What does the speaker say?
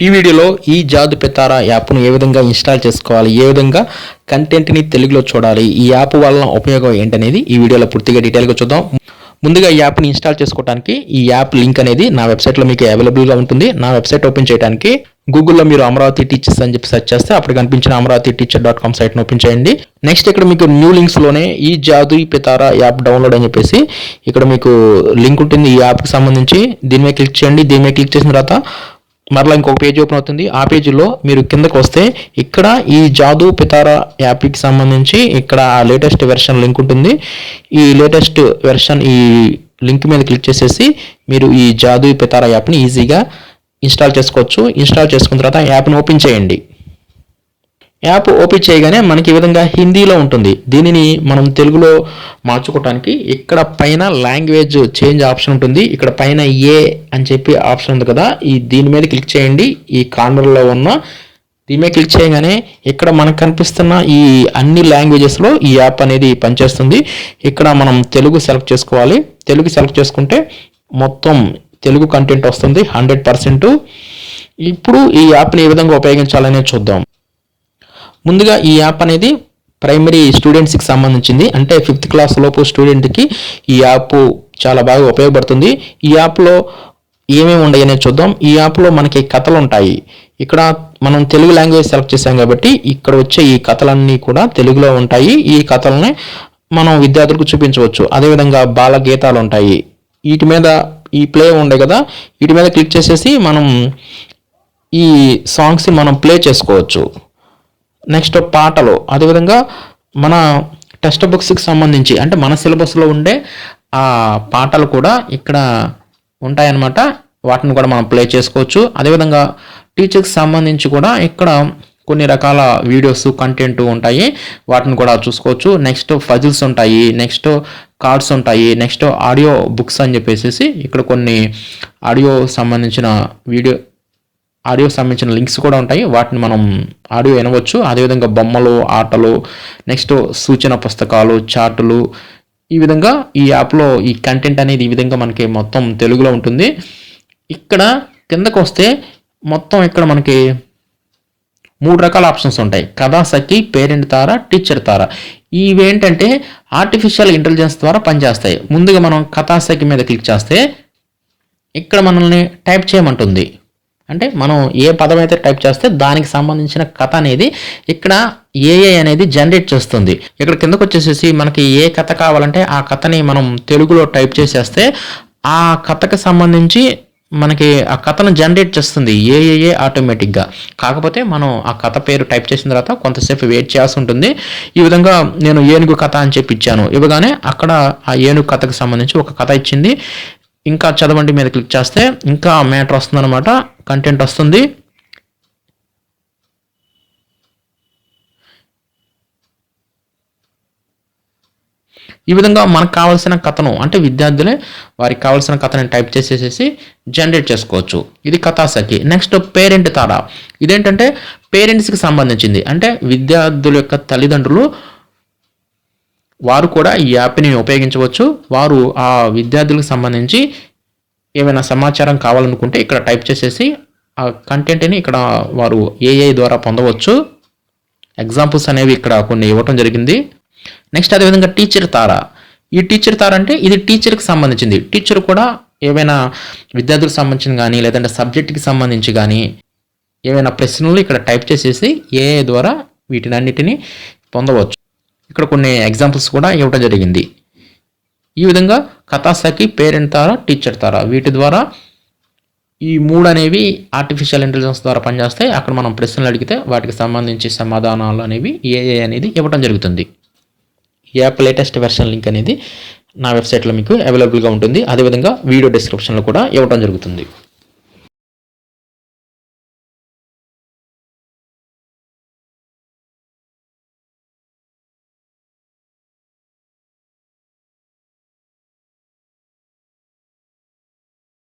ఈ వీడియోలో ఈ జాదు పెతారా యాప్ను ఏ విధంగా ఇన్స్టాల్ చేసుకోవాలి ఏ విధంగా కంటెంట్ని తెలుగులో చూడాలి ఈ యాప్ వలన ఉపయోగం ఏంటనేది ఈ వీడియోలో పూర్తిగా డీటెయిల్గా చూద్దాం. ముందుగా ఈ యాప్ని ఇన్స్టాల్ చేసుకోవడానికి ఈ యాప్ లింక్ అనేది నా వెబ్సైట్లో మీకు అవైలబుల్గా ఉంటుంది. నా వెబ్సైట్ ఓపెన్ చేయడానికి గూగుల్లో మీరు అమరావతి టీచర్స్ అని చెప్పి సెర్చ్ చేస్తే అప్పుడు కనిపించిన అమరావతి టీచర్ డాట్ కామ్ సైట్ని ఓపెన్ చేయండి. నెక్స్ట్ ఇక్కడ మీకు న్యూ లింక్స్లోనే ఈ జాదు పితారా యాప్ డౌన్లోడ్ అని చెప్పేసి ఇక్కడ మీకు లింక్ ఉంటుంది. ఈ యాప్కి సంబంధించి దీని మీద క్లిక్ చేయండి. దీని మీద క్లిక్ చేసిన తర్వాత మరలా ఇంకొక పేజ్ ఓపెన్ అవుతుంది. ఆ పేజీలో మీరు కిందకు వస్తే ఇక్కడ ఈ జాదు పితారా యాప్కి సంబంధించి ఇక్కడ ఆ లేటెస్ట్ వెర్షన్ లింక్ ఉంటుంది. ఈ లేటెస్ట్ వెర్షన్ ఈ లింక్ మీద క్లిక్ చేసేసి మీరు ఈ జాదు పితారా యాప్ని ఈజీగా ఇన్స్టాల్ చేసుకోవచ్చు. ఇన్స్టాల్ చేసుకున్న తర్వాత యాప్ని ఓపెన్ చేయండి. యాప్ ఓపెన్ చేయగానే మనకి ఈ విధంగా హిందీలో ఉంటుంది. దీనిని మనం తెలుగులో మార్చుకోవటానికి ఇక్కడ పైన లాంగ్వేజ్ చేంజ్ ఆప్షన్ ఉంటుంది. ఇక్కడ పైన ఏ అని చెప్పి ఆప్షన్ ఉంది కదా. ఈ దీని మీద క్లిక్ చేయండి. ఈ కార్నర్లో ఉన్న దీని మీద క్లిక్ చేయగానే ఇక్కడ మనకు కనిపిస్తున్న ఈ అన్ని లాంగ్వేజెస్లో ఈ యాప్ అనేది పనిచేస్తుంది. ఇక్కడ మనం తెలుగు సెలెక్ట్ చేసుకోవాలి. తెలుగు సెలెక్ట్ చేసుకుంటే మొత్తం తెలుగు కంటెంట్ వస్తుంది. Hundred percent. ఇప్పుడు ఈ యాప్ని ఏ విధంగా ఉపయోగించాలనే చూద్దాం. ముందుగా ఈ యాప్ అనేది ప్రైమరీ స్టూడెంట్స్కి సంబంధించింది. అంటే ఫిఫ్త్ క్లాస్ లోపు స్టూడెంట్కి ఈ యాప్ చాలా బాగా ఉపయోగపడుతుంది. ఈ యాప్లో ఏమేమి ఉన్నాయి అనేది చూద్దాం. ఈ యాప్లో మనకి కథలు ఉంటాయి. ఇక్కడ మనం తెలుగు లాంగ్వేజ్ సెలెక్ట్ చేసాం కాబట్టి ఇక్కడ వచ్చే ఈ కథలన్నీ కూడా తెలుగులో ఉంటాయి. ఈ కథలని మనం విద్యార్థులకు చూపించవచ్చు. అదేవిధంగా బాల గీతాలు ఉంటాయి. వీటి మీద ఈ ప్లే ఉండే కదా వీటి మీద క్లిక్ చేసేసి మనం ఈ సాంగ్స్ మనం ప్లే చేసుకోవచ్చు. నెక్స్ట్ పాటలు అదేవిధంగా మన టెక్స్ట్ బుక్స్కి సంబంధించి అంటే మన సిలబస్లో ఉండే ఆ పాటలు కూడా ఇక్కడ ఉంటాయన్నమాట. వాటిని కూడా మనం ప్లే చేసుకోవచ్చు. అదేవిధంగా టీచర్కి సంబంధించి కూడా ఇక్కడ కొన్ని రకాల వీడియోస్ కంటెంట్ ఉంటాయి. వాటిని కూడా చూసుకోవచ్చు. నెక్స్ట్ ఫజిల్స్ ఉంటాయి నెక్స్ట్ కార్డ్స్ ఉంటాయి నెక్స్ట్ ఆడియో బుక్స్ అని చెప్పేసి ఇక్కడ కొన్ని ఆడియో సంబంధించిన వీడియో ఆడియో సంబంధించిన లింక్స్ కూడా ఉంటాయి. వాటిని మనం ఆడియో వినవచ్చు. అదేవిధంగా బొమ్మలు ఆటలు నెక్స్ట్ సూచన పుస్తకాలు చార్టులు ఈ విధంగా ఈ యాప్లో ఈ కంటెంట్ అనేది ఈ విధంగా మనకి మొత్తం తెలుగులో ఉంటుంది. ఇక్కడ కిందకు వస్తే మొత్తం ఇక్కడ మనకి మూడు రకాల ఆప్షన్స్ ఉంటాయి. కథా సఖి పేరెంట్ తార టీచర్ తార. ఇవేంటంటే ఆర్టిఫిషియల్ ఇంటెలిజెన్స్ ద్వారా పనిచేస్తాయి. ముందుగా మనం కథా సఖి మీద క్లిక్ చేస్తే ఇక్కడ మనల్ని టైప్ చేయమంటుంది. అంటే మనం ఏ పదం అయితే టైప్ చేస్తే దానికి సంబంధించిన కథ అనేది ఇక్కడ ఏఏ అనేది జనరేట్ చేస్తుంది. ఇక్కడ కిందకు వచ్చేసేసి మనకి ఏ కథ కావాలంటే ఆ కథని మనం తెలుగులో టైప్ చేసేస్తే ఆ కథకు సంబంధించి మనకి ఆ కథను జనరేట్ చేస్తుంది ఏఏఏ ఆటోమేటిక్గా కాకపోతే మనం ఆ కథ పేరు టైప్ చేసిన తర్వాత కొంతసేపు వెయిట్ చేయాల్సి ఉంటుంది. ఈ విధంగా నేను ఏనుగు కథ అని చెప్పి ఇచ్చాను. ఇవ్వగానే అక్కడ ఆ ఏనుగు కథకు సంబంధించి ఒక కథ ఇచ్చింది. ఇంకా చదవండి మీద క్లిక్ చేస్తే ఇంకా మ్యాటర్ వస్తుందన్నమాట కంటెంట్ వస్తుంది. ఈ విధంగా మనకు కావాల్సిన కథను అంటే విద్యార్థులే వారికి కావాల్సిన కథని టైప్ చేసేసేసి జనరేట్ చేసుకోవచ్చు. ఇది కథాసఖి నెక్స్ట్ పేరెంట్ తారా. ఇదేంటంటే పేరెంట్స్కి సంబంధించింది. అంటే విద్యార్థుల యొక్క తల్లిదండ్రులు వారు కూడా ఈ యాప్ని ఉపయోగించవచ్చు. వారు ఆ విద్యార్థులకు సంబంధించి ఏమైనా సమాచారం కావాలనుకుంటే ఇక్కడ టైప్ చేసేసి ఆ కంటెంట్ని ఇక్కడ వారు ఏఐ ద్వారా పొందవచ్చు. ఎగ్జాంపుల్స్ అనేవి ఇక్కడ కొన్ని ఇవ్వటం జరిగింది. నెక్స్ట్ అదేవిధంగా టీచర్ తార. ఈ టీచర్ తార అంటే ఇది టీచర్కి సంబంధించింది. టీచర్ కూడా ఏవైనా విద్యార్థులకు సంబంధించిన కానీ లేదంటే సబ్జెక్ట్కి సంబంధించి కానీ ఏవైనా ప్రశ్నలు ఇక్కడ టైప్ చేసేసి ఏఐ ద్వారా వీటినన్నిటిని పొందవచ్చు. ఇక్కడ కొన్ని ఎగ్జాంపుల్స్ కూడా ఇవ్వడం జరిగింది. ఈ విధంగా కథాసఖి పేరెంట్ తారా టీచర్ తారా. వీటి ద్వారా ఈ మూడు అనేవి ఆర్టిఫిషియల్ ఇంటెలిజెన్స్ ద్వారా పనిచేస్తాయి. అక్కడ మనం ప్రశ్నలు అడిగితే వాటికి సంబంధించి సమాధానాలు అనేవి ఏఏ అనేది ఇవ్వడం జరుగుతుంది. ఈ యాప్ లేటెస్ట్ వెర్షన్ లింక్ అనేది నా వెబ్సైట్లో మీకు అవైలబుల్గా ఉంటుంది. అదేవిధంగా వీడియో డిస్క్రిప్షన్లో కూడా ఇవ్వడం జరుగుతుంది.